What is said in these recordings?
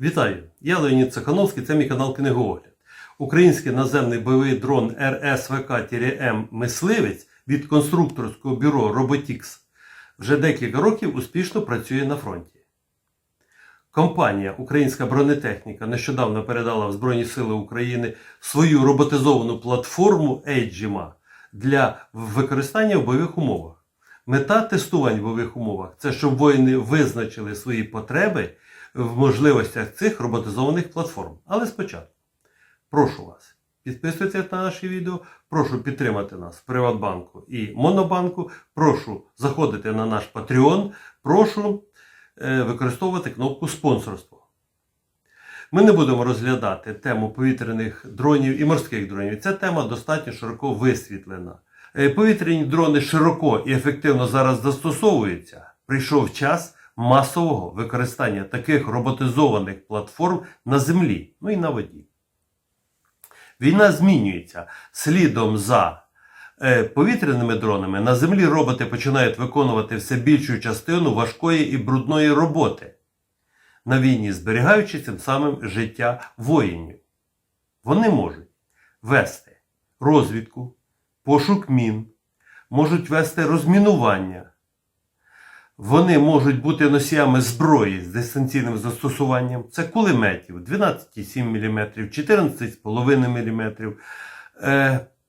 Вітаю! Я Леонід Цехановський, це мій канал Книгоогляд. Український наземний бойовий дрон РСВК-М Мисливець від конструкторського бюро Robotics вже декілька років успішно працює на фронті. Компанія Українська бронетехніка нещодавно передала в Збройні Сили України свою роботизовану платформу Ейджіма для використання в бойових умовах. Мета тестувань в бойових умовах це щоб воїни визначили свої потреби в можливостях цих роботизованих платформ. Але спочатку, прошу вас, підписуйтесь на наші відео, прошу підтримати нас в Приватбанку і Монобанку, прошу заходити на наш Patreon, прошу е, використовувати кнопку спонсорство. Ми не будемо розглядати тему повітряних дронів і морських дронів. Ця тема достатньо широко висвітлена. Е, Повітряні дрони широко і ефективно зараз застосовуються. Прийшов час масового використання таких роботизованих платформ на землі, ну і на воді. Війна змінюється. Слідом за е, повітряними дронами на землі роботи починають виконувати все більшу частину важкої і брудної роботи на війні, зберігаючи цим самим життя воїнів. Вони можуть вести розвідку, пошук мін, можуть вести розмінування. Вони можуть бути носіями зброї з дистанційним застосуванням. Це кулеметів 12,7 мм, 14,5 мм,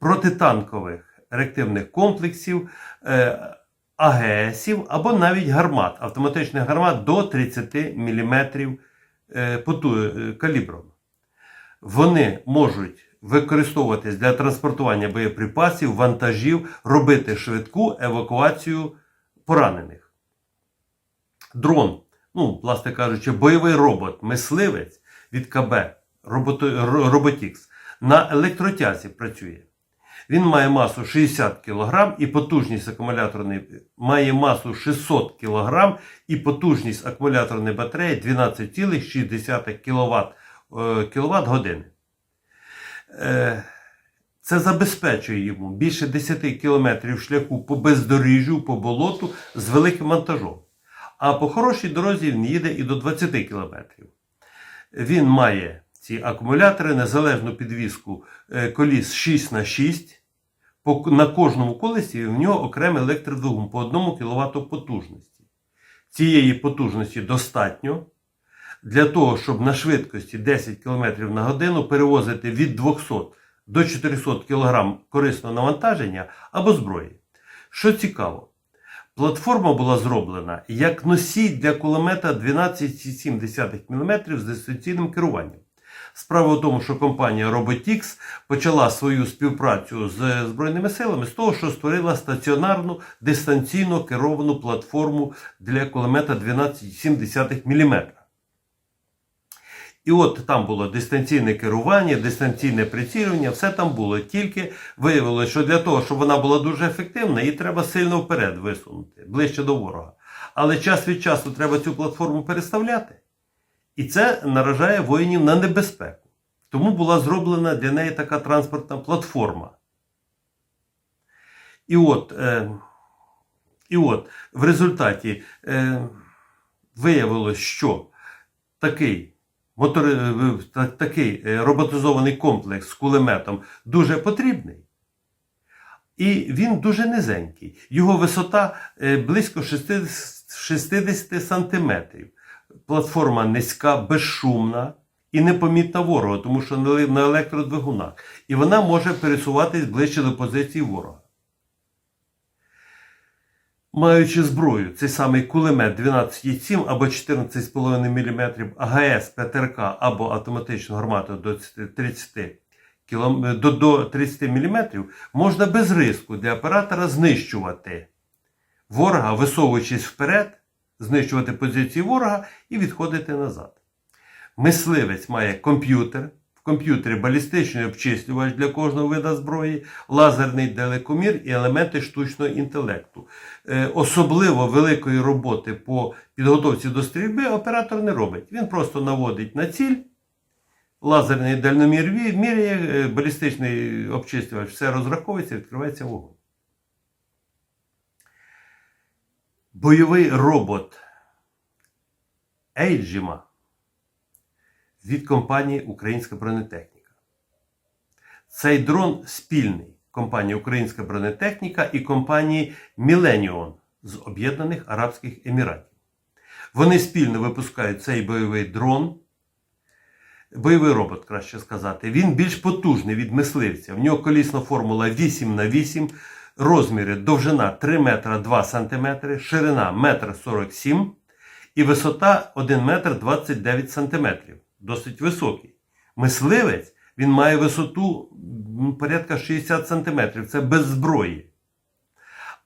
протитанкових реактивних комплексів, е, АГСів або навіть гармат, автоматичних гармат до 30 мм е, е, калібром. Вони можуть використовуватись для транспортування боєприпасів, вантажів, робити швидку евакуацію поранених. Дрон, ну, власне кажучи, бойовий робот, мисливець від КБ Robotics на електротязі працює. Він має масу 60 кг і потужність акумуляторної має масу 600 кг і потужність акумуляторної батареї 12,6 кВт, кВт години. Е, Це забезпечує йому більше 10 км шляху по бездоріжжю, по болоту з великим монтажом. А по хорошій дорозі він їде і до 20 км. Він має ці акумулятори, незалежну підвіску е, коліс 6х6. По- На кожному колесі в нього окремий електродвигун по 1 кВт потужності. Цієї потужності достатньо для того, щоб на швидкості 10 км на годину перевозити від 200 до 400 кг корисного навантаження або зброї. Що цікаво, платформа була зроблена як носій для кулемета 12,7 мм з дистанційним керуванням. Справа в тому, що компанія Robotix почала свою співпрацю з Збройними силами з того, що створила стаціонарну дистанційно керовану платформу для кулемета 12,7 мм. І от там було дистанційне керування, дистанційне прицілювання, все там було. Тільки виявилося, що для того, щоб вона була дуже ефективна, її треба сильно вперед висунути, ближче до ворога. Але час від часу треба цю платформу переставляти. І це наражає воїнів на небезпеку. Тому була зроблена для неї така транспортна платформа. І от, е, і от в результаті е, виявилось, що такий, мотори, е, такий е, роботизований комплекс з кулеметом дуже потрібний. І він дуже низенький. Його висота е, близько 60, 60 сантиметрів. Платформа низька, безшумна і непомітна ворогу, тому що на електродвигунах. І вона може пересуватись ближче до позиції ворога. Маючи зброю, цей самий кулемет 12,7 або 14,5 мм, АГС, ПТРК або автоматичну гармату до 30 кілом- до, до 30 мм, можна без риску для оператора знищувати ворога, висовуючись вперед, знищувати позиції ворога і відходити назад. Мисливець має комп'ютер. Комп'ютері балістичний обчислювач для кожного вида зброї, лазерний далекомір і елементи штучного інтелекту. Е, Особливо великої роботи по підготовці до стрільби оператор не робить. Він просто наводить на ціль, лазерний дальномір міряє, е, балістичний обчислювач, все розраховується, відкривається вогонь. Бойовий робот Ейджіма від компанії Українська бронетехніка. Цей дрон спільний компанії Українська бронетехніка і компанії Millennium з Об'єднаних Арабських Еміратів. Вони спільно випускають цей бойовий дрон, бойовий робот, краще сказати. Він більш потужний від мисливця. В нього колісна формула 8 на 8 розміри довжина 3 метра 2 см, ширина 1,47 м і висота 1 метр 29 см. Досить високий. Мисливець він має висоту порядка 60 см. Це без зброї.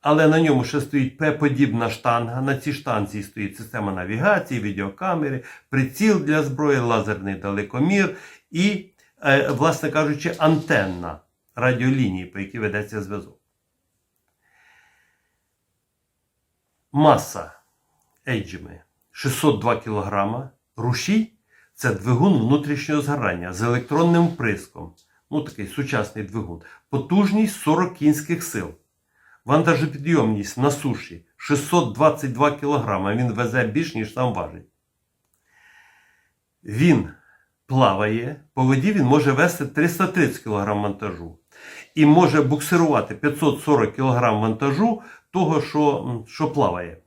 Але на ньому ще стоїть П-подібна штанга. На цій штанзі стоїть система навігації, відеокамери, приціл для зброї, лазерний далекомір і, е, власне кажучи, антенна радіолінії, по якій ведеться зв'язок. Маса Ейджими 602 кг. Рушій це двигун внутрішнього згорання з електронним вприском. Ну, такий сучасний двигун. Потужність 40 кінських сил. Вантажопідйомність на суші 622 кг. Він везе більш, ніж сам важить. Він плаває. По воді він може вести 330 кг вантажу. І може буксирувати 540 кг вантажу того, що, що плаває.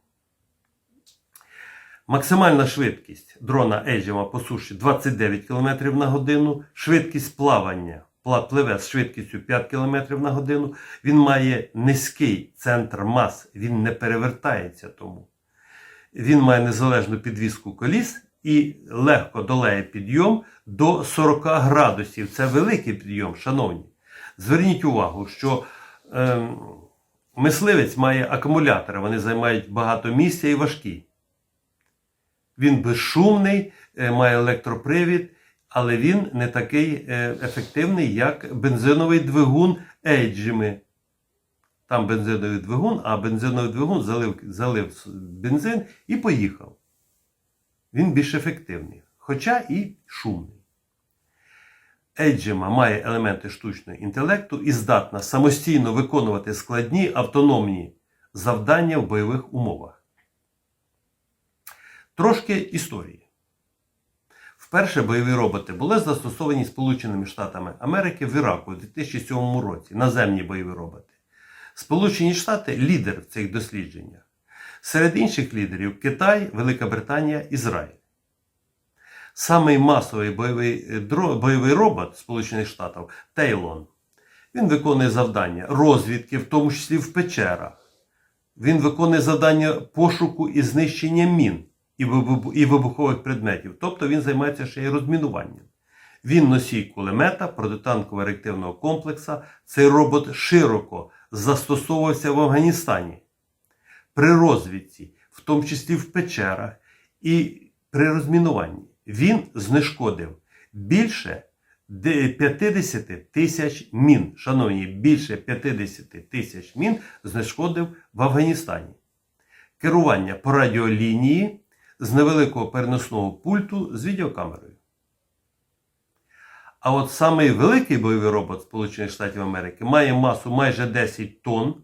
Максимальна швидкість дрона Ейджема по суші 29 км на годину, швидкість плавання пла- пливе з швидкістю 5 км на годину. Він має низький центр мас, він не перевертається тому. Він має незалежну підвіску коліс і легко долає підйом до 40 градусів. Це великий підйом, шановні. Зверніть увагу, що ем, мисливець має акумулятори, вони займають багато місця і важкі. Він безшумний, е, має електропривід, але він не такий е, ефективний, як бензиновий двигун Ейджими. Там бензиновий двигун, а бензиновий двигун залив, залив бензин і поїхав. Він більш ефективний, хоча і шумний. Еджима має елементи штучного інтелекту і здатна самостійно виконувати складні автономні завдання в бойових умовах. Трошки історії. Вперше бойові роботи були застосовані Сполученими Штатами Америки в Іраку у 2007 році. Наземні бойові роботи. Сполучені Штати лідер в цих дослідженнях. Серед інших лідерів Китай, Велика Британія, Ізраїль. Самий масовий бойовий, е, бойовий робот Сполучених Штатів Тейлон. Він виконує завдання розвідки, в тому числі в печерах. Він виконує завдання пошуку і знищення мін і вибухових предметів. Тобто він займається ще й розмінуванням. Він носій кулемета протитанкового реактивного комплексу. Цей робот широко застосовувався в Афганістані при розвідці, в тому числі в печерах і при розмінуванні. Він знешкодив більше 50 тисяч мін. Шановні, більше 50 тисяч мін знешкодив в Афганістані. Керування по радіолінії з невеликого переносного пульту з відеокамерою. А от самий великий бойовий робот Сполучених Штатів Америки має масу майже 10 тонн.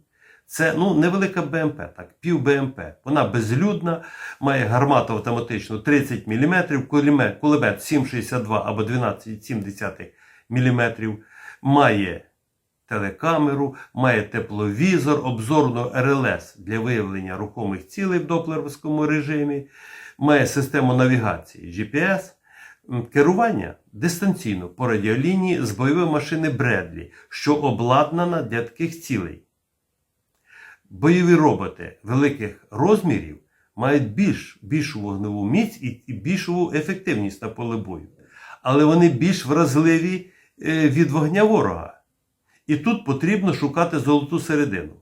Це ну, невелика БМП, так, пів БМП. Вона безлюдна, має гармату автоматичну 30 мм, кулемет, кулемет 7,62 або 12,7 мм, має телекамеру, має тепловізор, обзорну РЛС для виявлення рухомих цілей в доплеровському режимі, має систему навігації GPS, керування дистанційно по радіолінії з бойової машини Бредлі, що обладнана для таких цілей. Бойові роботи великих розмірів мають більш, більшу вогневу міць і, більшу ефективність на поле бою. Але вони більш вразливі е, від вогня ворога. І тут потрібно шукати золоту середину.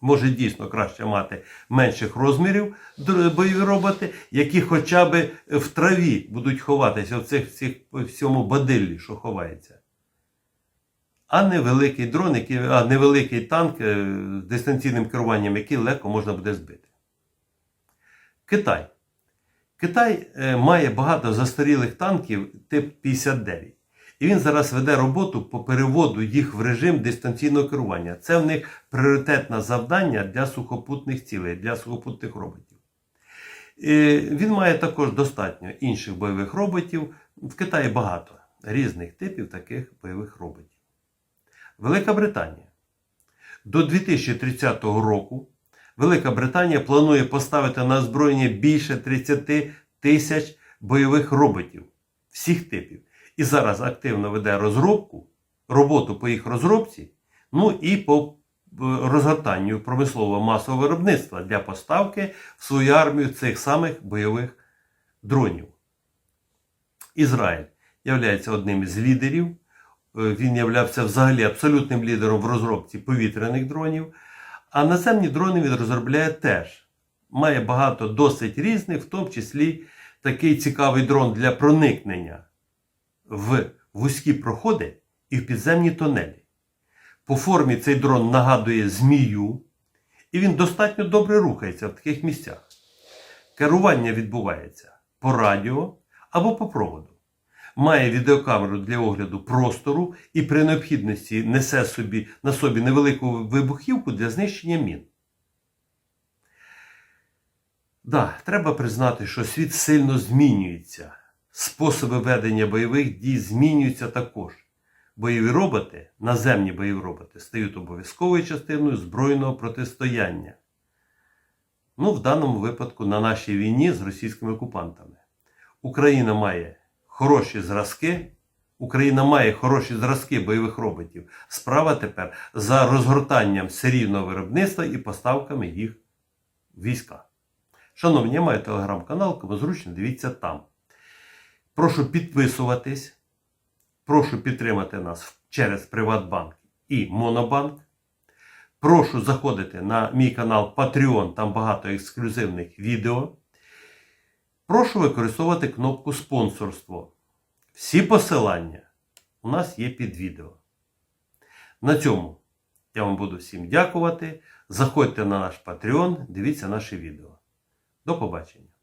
Може дійсно краще мати менших розмірів бойові роботи, які хоча б в траві будуть ховатися в цих, цих в цьому бадиллі, що ховається. А не великий дрон, який, а не великий танк е, з дистанційним керуванням, який легко можна буде збити. Китай. Китай е, має багато застарілих танків тип 59. І він зараз веде роботу по переводу їх в режим дистанційного керування. Це в них пріоритетне завдання для сухопутних цілей, для сухопутних роботів. Е, Він має також достатньо інших бойових роботів. В Китаї багато різних типів таких бойових роботів. Велика Британія. До 2030 року Велика Британія планує поставити на озброєння більше 30 тисяч бойових роботів всіх типів. І зараз активно веде розробку, роботу по їх розробці, ну і по е, розгортанню промислового масового виробництва для поставки в свою армію цих самих бойових дронів. Ізраїль є одним із лідерів. Е, Він являвся взагалі абсолютним лідером в розробці повітряних дронів. А наземні дрони він розробляє теж. Має багато досить різних, в тому числі такий цікавий дрон для проникнення в вузькі проходи і в підземні тунелі. По формі цей дрон нагадує змію, і він достатньо добре рухається в таких місцях. Керування відбувається по радіо або по проводу. Має відеокамеру для огляду простору і при необхідності несе собі на собі невелику вибухівку для знищення мін. Да, треба признати, що світ сильно змінюється. Способи ведення бойових дій змінюються також. Бойові роботи, наземні бойові роботи, стають обов'язковою частиною збройного протистояння. Ну, в даному випадку на нашій війні з російськими окупантами. Україна має хороші зразки. Україна має хороші зразки бойових роботів. Справа тепер за розгортанням серійного виробництва і поставками їх війська. Шановні, я маю телеграм-канал, кому зручно, дивіться там. Прошу підписуватись. Прошу підтримати нас через Приватбанк і Монобанк. Прошу заходити на мій канал Patreon, там багато ексклюзивних відео. Прошу використовувати кнопку спонсорство. Всі посилання у нас є під відео. На цьому я вам буду всім дякувати. Заходьте на наш Patreon, дивіться наші відео. До побачення!